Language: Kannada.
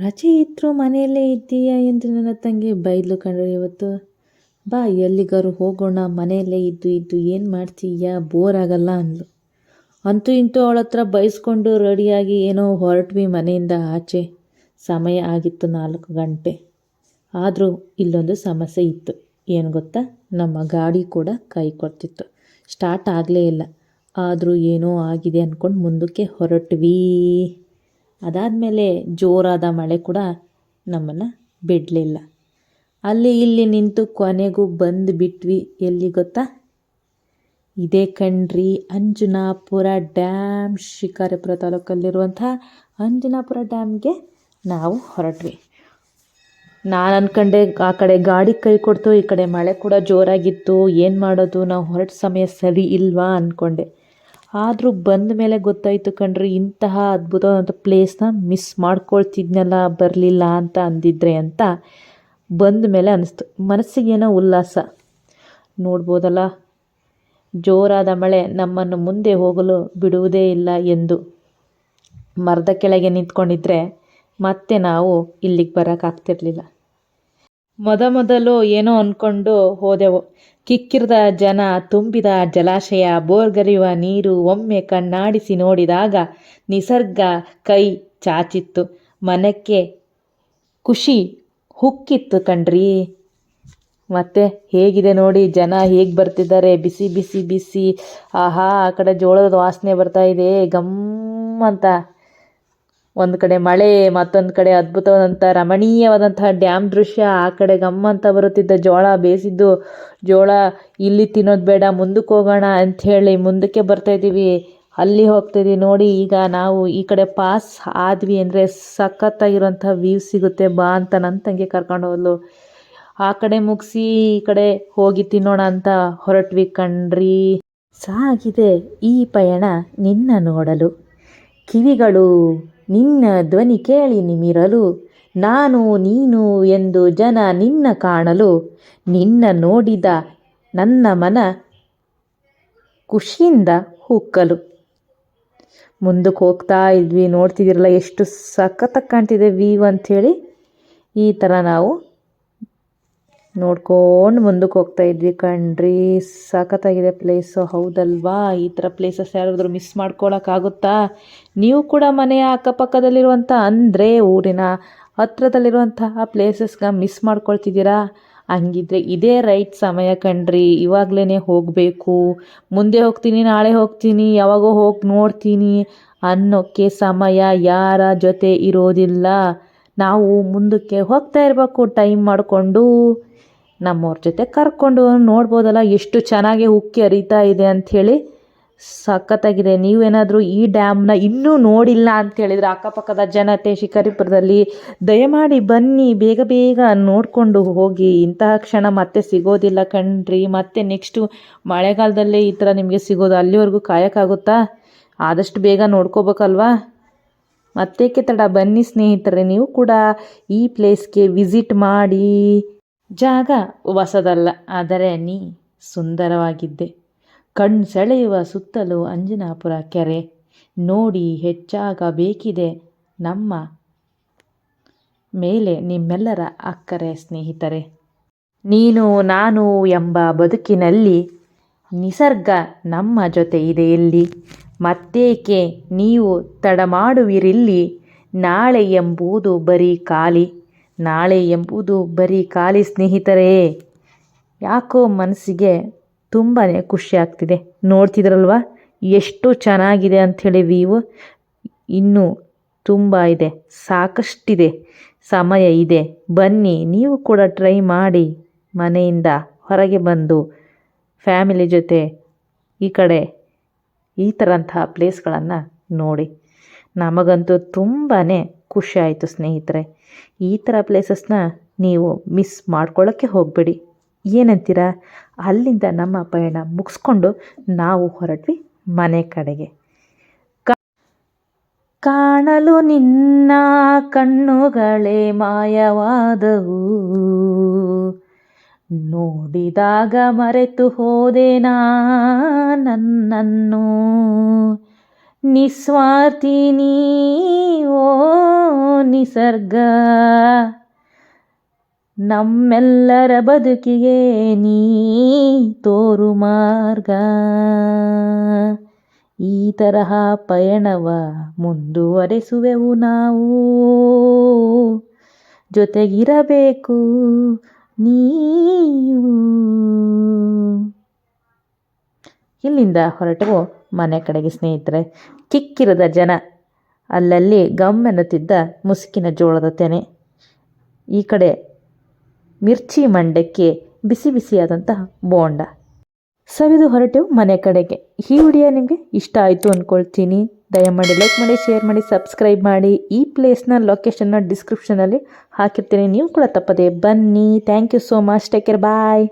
ರಜೆ ಇದ್ದರೂ ಮನೆಯಲ್ಲೇ ಇದ್ದೀಯಾ ಎಂದು ನನ್ನ ತಂಗಿ ಬೈದ್ಲು ಕಂಡ್ರೆ ಇವತ್ತು ಬಾ ಎಲ್ಲಿಗಾರು ಹೋಗೋಣ, ಮನೆಯಲ್ಲೇ ಇದ್ದು ಇದ್ದು ಏನು ಮಾಡ್ತೀಯಾ ಬೋರ್ ಆಗಲ್ಲ ಅಂದ್ಲು. ಅಂತೂ ಇಂತೂ ಅವಳ ಹತ್ರ ಬೈಸ್ಕೊಂಡು ರೆಡಿಯಾಗಿ ಏನೋ ಹೊರಟ್ವಿ ಮನೆಯಿಂದ ಆಚೆ. ಸಮಯ ಆಗಿತ್ತು ನಾಲ್ಕು ಗಂಟೆ. ಆದರೂ ಇಲ್ಲೊಂದು ಸಮಸ್ಯೆ ಇತ್ತು. ಏನು ಗೊತ್ತಾ, ನಮ್ಮ ಗಾಡಿ ಕೂಡ ಕೈ ಕೊಡ್ತಿತ್ತು. ಸ್ಟಾರ್ಟ್ ಆಗಲೇ ಇಲ್ಲ. ಆದರೂ ಏನೋ ಆಗಿದೆ ಅಂದ್ಕೊಂಡು ಮುಂದಕ್ಕೆ ಹೊರಟ್ವಿ. ಅದಾದಮೇಲೆ ಜೋರಾದ ಮಳೆ ಕೂಡ ನಮ್ಮನ್ನು ಬಿಡಲಿಲ್ಲ. ಅಲ್ಲಿ ಇಲ್ಲಿ ನಿಂತು ಕೊನೆಗೂ ಬಂದು ಬಿಟ್ವಿ. ಎಲ್ಲಿ ಗೊತ್ತಾ? ಇದೇ ಕಣ್ರಿ ಅಂಜನಾಪುರ ಡ್ಯಾಮ್, ಶಿಕಾರಿಪುರ ತಾಲೂಕಲ್ಲಿರುವಂಥ ಅಂಜನಾಪುರ ಡ್ಯಾಮ್ಗೆ ನಾವು ಹೊರಟ್ವಿ. ನಾನು ಅಂದ್ಕೊಂಡೆ ಆ ಕಡೆ ಗಾಡಿ ಕೈ ಕೊಡ್ತು, ಈ ಕಡೆ ಮಳೆ ಕೂಡ ಜೋರಾಗಿತ್ತು. ಏನು ಮಾಡೋದು? ನಾವು ಹೊರಟ ಸಮಯ ಸರಿ ಇಲ್ವಾ ಅಂದ್ಕೊಂಡೆ ಆದರೂ ಬಂದ ಮೇಲೆ ಗೊತ್ತಾಯಿತು ಕಣ್ರಿ, ಇಂತಹ ಅದ್ಭುತವಾದಂಥ ಪ್ಲೇಸ್ನ ಮಿಸ್ ಮಾಡ್ಕೊಳ್ತಿದ್ನಲ್ಲ, ಬರಲಿಲ್ಲ ಅಂತ ಅಂದಿದ್ರೆ ಅಂತ ಬಂದ ಮೇಲೆ ಅನ್ನಿಸ್ತು ಮನಸ್ಸಿಗೇನೋ ಉಲ್ಲಾಸ. ನೋಡ್ಬೋದಲ್ಲ, ಜೋರಾದ ಮಳೆ ನಮ್ಮನ್ನು ಮುಂದೆ ಹೋಗಲು ಬಿಡುವುದೇ ಇಲ್ಲ ಎಂದು. ಮರದ ಕೆಳಗೆ ನಿಂತ್ಕೊಂಡಿದ್ರೆ ಮತ್ತೆ ನಾವು ಇಲ್ಲಿಗೆ ಬರೋಕ್ಕಾಗ್ತಿರ್ಲಿಲ್ಲ. ಮೊದ ಮೊದಲು ಏನೋ ಅಂದ್ಕೊಂಡು ಹೋದೆವು. ಕಿಕ್ಕಿರಿದ ಜನ ತುಂಬಿದ ಜಲಾಶಯ, ಬೋರ್ಗರಿಯುವ ನೀರು ಒಮ್ಮೆ ಕಣ್ಣಾಡಿಸಿ ನೋಡಿದಾಗ ನಿಸರ್ಗ ಕೈ ಚಾಚಿತ್ತು. ಮನಕ್ಕೆ ಖುಷಿ ಹುಕ್ಕಿತ್ತು ಕಣ್ರಿ. ಮತ್ತೆ ಹೇಗಿದೆ ನೋಡಿ, ಜನ ಹೇಗೆ ಬರ್ತಿದ್ದಾರೆ? ಬಿಸಿ ಬಿಸಿ ಬಿಸಿ. ಆಹಾ, ಆ ಕಡೆ ಜೋಳದ ವಾಸನೆ ಬರ್ತಾ ಇದೆ. ಗಮ್ ಅಂತ ಒಂದು ಕಡೆ ಮಳೆ, ಮತ್ತೊಂದು ಕಡೆ ಅದ್ಭುತವಾದಂಥ ರಮಣೀಯವಾದಂತಹ ಡ್ಯಾಮ್ ದೃಶ್ಯ, ಆ ಕಡೆ ಗಮ್ಮ ಅಂತ ಬರುತ್ತಿದ್ದ ಜೋಳ ಬೇಯಿಸಿದ್ದು ಜೋಳ, ಇಲ್ಲಿ ತಿನ್ನೋದು ಬೇಡ, ಮುಂದಕ್ಕೆ ಹೋಗೋಣ ಅಂಥೇಳಿ ಮುಂದಕ್ಕೆ ಬರ್ತಾ ಇದ್ದೀವಿ. ಅಲ್ಲಿ ಹೋಗ್ತಿದ್ವಿ ನೋಡಿ, ಈಗ ನಾವು ಈ ಕಡೆ ಪಾಸ್ ಆದ್ವಿ ಅಂದರೆ ಸಖತ್ತಾಗಿರೋಂಥ ವ್ಯೂ ಸಿಗುತ್ತೆ. ಬಾ ಅಂತ ನನ್ನ ತಂಗಿ ಕರ್ಕೊಂಡು ಹೋದ್ಲು. ಆ ಕಡೆ ಮುಗಿಸಿ, ಈ ಕಡೆ ಹೋಗಿ ತಿನ್ನೋಣ ಅಂತ ಹೊರಟ್ವಿ ಕಣ್ರಿ. ಸಾಗಿದೆ ಈ ಪಯಣ ನಿನ್ನ ನೋಡಲು. ಕಿವಿಗಳು ನಿನ್ನ ಧ್ವನಿ ಕೇಳಿ ನಿಮಿರಲು, ನಾನು ನೀನು ಎಂದು ಜನ ನಿನ್ನ ಕಾಣಲು, ನಿನ್ನ ನೋಡಿದ ನನ್ನ ಮನ ಖುಷಿಯಿಂದ ಹುಕ್ಕಲು. ಮುಂದಕ್ಕೆ ಹೋಗ್ತಾ ಇದ್ವಿ, ನೋಡ್ತಿದ್ದೀರಲ್ಲ, ಎಷ್ಟು ಸಖತ್ತಾಗಿ ಕಾಣ್ತಿದೆ ವ್ಯೂ ಅಂಥೇಳಿ ಈ ಥರ ನಾವು ನೋಡ್ಕೊಂಡು ಮುಂದಕ್ಕೆ ಹೋಗ್ತಾ ಇದ್ವಿ ಕಣ್ರಿ. ಸಖತ್ತಾಗಿದೆ ಪ್ಲೇಸು ಹೌದಲ್ವಾ? ಈ ಥರ ಪ್ಲೇಸಸ್ ಯಾರಾದರೂ ಮಿಸ್ ಮಾಡ್ಕೊಳಕ್ಕಾಗುತ್ತಾ? ನೀವು ಕೂಡ ಮನೆಯ ಅಕ್ಕಪಕ್ಕದಲ್ಲಿರುವಂಥ ಅಂದರೆ ಊರಿನ ಹತ್ರದಲ್ಲಿರುವಂತಹ ಪ್ಲೇಸಸ್ಗೆ ಮಿಸ್ ಮಾಡ್ಕೊಳ್ತಿದ್ದೀರಾ? ಹಂಗಿದ್ರೆ ಇದೇ ರೈಟ್ ಸಮಯ ಕಣ್ರಿ. ಇವಾಗ್ಲೇ ಹೋಗಬೇಕು. ಮುಂದೆ ಹೋಗ್ತೀನಿ, ನಾಳೆ ಹೋಗ್ತೀನಿ, ಯಾವಾಗೋ ಹೋಗಿ ನೋಡ್ತೀನಿ ಅನ್ನೋಕ್ಕೆ ಸಮಯ ಯಾರ ಜೊತೆ ಇರೋದಿಲ್ಲ. ನಾವು ಮುಂದಕ್ಕೆ ಹೋಗ್ತಾ ಇರಬೇಕು ಟೈಮ್ ಮಾಡಿಕೊಂಡು. ನಮ್ಮವ್ರ ಜೊತೆ ಕರ್ಕೊಂಡು ನೋಡ್ಬೋದಲ್ಲ, ಎಷ್ಟು ಚೆನ್ನಾಗಿ ಉಕ್ಕಿ ಹರಿತಾ ಇದೆ ಅಂಥೇಳಿ ಸಖತ್ತಾಗಿದೆ. ನೀವೇನಾದರೂ ಈ ಡ್ಯಾಮ್ನ ಇನ್ನೂ ನೋಡಿಲ್ಲ ಅಂತ ಹೇಳಿದರೆ ಅಕ್ಕಪಕ್ಕದ ಜನತೆ ಶಿಕಾರಿಪುರದಲ್ಲಿ ದಯಮಾಡಿ ಬನ್ನಿ, ಬೇಗ ಬೇಗ ನೋಡಿಕೊಂಡು ಹೋಗಿ. ಇಂತಹ ಕ್ಷಣ ಮತ್ತೆ ಸಿಗೋದಿಲ್ಲ ಕಣ್ರಿ. ಮತ್ತೆ ನೆಕ್ಸ್ಟು ಮಳೆಗಾಲದಲ್ಲೇ ಈ ಥರ ನಿಮಗೆ ಸಿಗೋದು ಅಲ್ಲಿವರೆಗೂ ಕಾಯೋಕ್ಕಾಗುತ್ತಾ? ಆದಷ್ಟು ಬೇಗ ನೋಡ್ಕೋಬೇಕಲ್ವಾ? ಮತ್ತೇಕೆ ತಡ, ಬನ್ನಿ ಸ್ನೇಹಿತರೆ, ನೀವು ಕೂಡ ಈ ಪ್ಲೇಸ್ಗೆ ವಿಸಿಟ್ ಮಾಡಿ. ಜಾಗ ಹೊಸದಲ್ಲ, ಆದರೆ ನೀ ಸುಂದರವಾಗಿದ್ದೆ. ಕಣ್ಣು ಸೆಳೆಯುವ ಸುತ್ತಲೂ ಅಂಜನಾಪುರ ಕೆರೆ. ನೋಡಿ ಹೆಚ್ಚಾಗಬೇಕಿದೆ ನಮ್ಮ ಮೇಲೆ ನಿಮ್ಮೆಲ್ಲರ ಅಕ್ಕರೆ ಸ್ನೇಹಿತರೆ. ನೀನು ನಾನು ಎಂಬ ಬದುಕಿನಲ್ಲಿ ನಿಸರ್ಗ ನಮ್ಮ ಜೊತೆ ಇದೆ ಇಲ್ಲಿ ಮತ್ತೇಕೆ ನೀವು ತಡ ಮಾಡುವಿರಿಲ್ಲಿ ನಾಳೆ ಎಂಬುದು ಬರೀ ಖಾಲಿ. ನಾಳೆ ಎಂಬುದು ಬರೀ ಖಾಲಿ ಸ್ನೇಹಿತರೇ. ಯಾಕೋ ಮನಸ್ಸಿಗೆ ತುಂಬಾ ಖುಷಿ ಆಗ್ತಿದೆ. ನೋಡ್ತಿದ್ರಲ್ವ? ಎಷ್ಟು ಚೆನ್ನಾಗಿದೆ ಅಂಥೇಳಿ ವ್ಯೂ ಇನ್ನೂ ತುಂಬ ಇದೆ. ಸಾಕಷ್ಟಿದೆ. ಸಮಯ ಇದೆ. ಬನ್ನಿ, ನೀವು ಕೂಡ ಟ್ರೈ ಮಾಡಿ ಮನೆಯಿಂದ ಹೊರಗೆ ಬಂದು ಫ್ಯಾಮಿಲಿ ಜೊತೆ ಈ ಕಡೆ ಈ ಥರಂತಹ ಪ್ಲೇಸ್ಗಳನ್ನು ನೋಡಿ. ನಮಗಂತೂ ತುಂಬಾ ಖುಷಿ ಆಯಿತು ಸ್ನೇಹಿತರೆ. ಈ ಥರ ಪ್ಲೇಸಸ್ನ ನೀವು ಮಿಸ್ ಮಾಡ್ಕೊಳ್ಳೋಕ್ಕೆ ಹೋಗಬೇಡಿ. ಏನಂತೀರಾ? ಅಲ್ಲಿಂದ ನಮ್ಮ ಪಯಣ ಮುಗಿಸ್ಕೊಂಡು ನಾವು ಹೊರಟ್ವಿ ಮನೆ ಕಡೆಗೆ. ಕಾಣಲು ನಿನ್ನ ಕಣ್ಣುಗಳೇ ಮಾಯವಾದವು. ನೋಡಿದಾಗ ಮರೆತು ಹೋದೆ ನನ್ನನ್ನು. ನಿಸ್ವಾರ್ಥಿನಿ ಓ ನಿಸರ್ಗ. ನಮ್ಮೆಲ್ಲರ ಬದುಕಿಗೆ ನೀ ತೋರು ಮಾರ್ಗ. ಈ ತರಹ ಪಯಣವ ಮುಂದುವರೆಸುವೆವು ನಾವು. ಜೊತೆಗಿರಬೇಕು ನೀವು. ಇಲ್ಲಿಂದ ಹೊರಟವು ಮನೆ ಕಡೆಗೆ ಸ್ನೇಹಿತರೆ. ಕಿಕ್ಕಿರದ ಜನ. ಅಲ್ಲಲ್ಲಿ ಗಮ್ ಎನ್ನುತ್ತಿದ್ದ ಮುಸುಕಿನ ಜೋಳದ ತೆನೆ. ಈ ಕಡೆ ಮಿರ್ಚಿ ಮಂಡಕ್ಕೆ ಬಿಸಿ ಬಿಸಿಯಾದಂತಹ ಬೋಂಡ. ಸವಿದು ಹೊರಟೆವು ಮನೆ ಕಡೆಗೆ. ಈ ವಿಡಿಯೋ ನಿಮಗೆ ಇಷ್ಟ ಆಯಿತು ಅಂದ್ಕೊಳ್ತೀನಿ ದಯಮಾಡಿ ಲೈಕ್ ಮಾಡಿ ಶೇರ್ ಮಾಡಿ ಸಬ್ಸ್ಕ್ರೈಬ್ ಮಾಡಿ. ಈ ಪ್ಲೇಸ್ನ ಲೊಕೇಶನ್ನ ಡಿಸ್ಕ್ರಿಪ್ಷನಲ್ಲಿ ಹಾಕಿರ್ತೀನಿ. ನೀವು ಕೂಡ ತಪ್ಪದೆ ಬನ್ನಿ. Thank you so much take care bye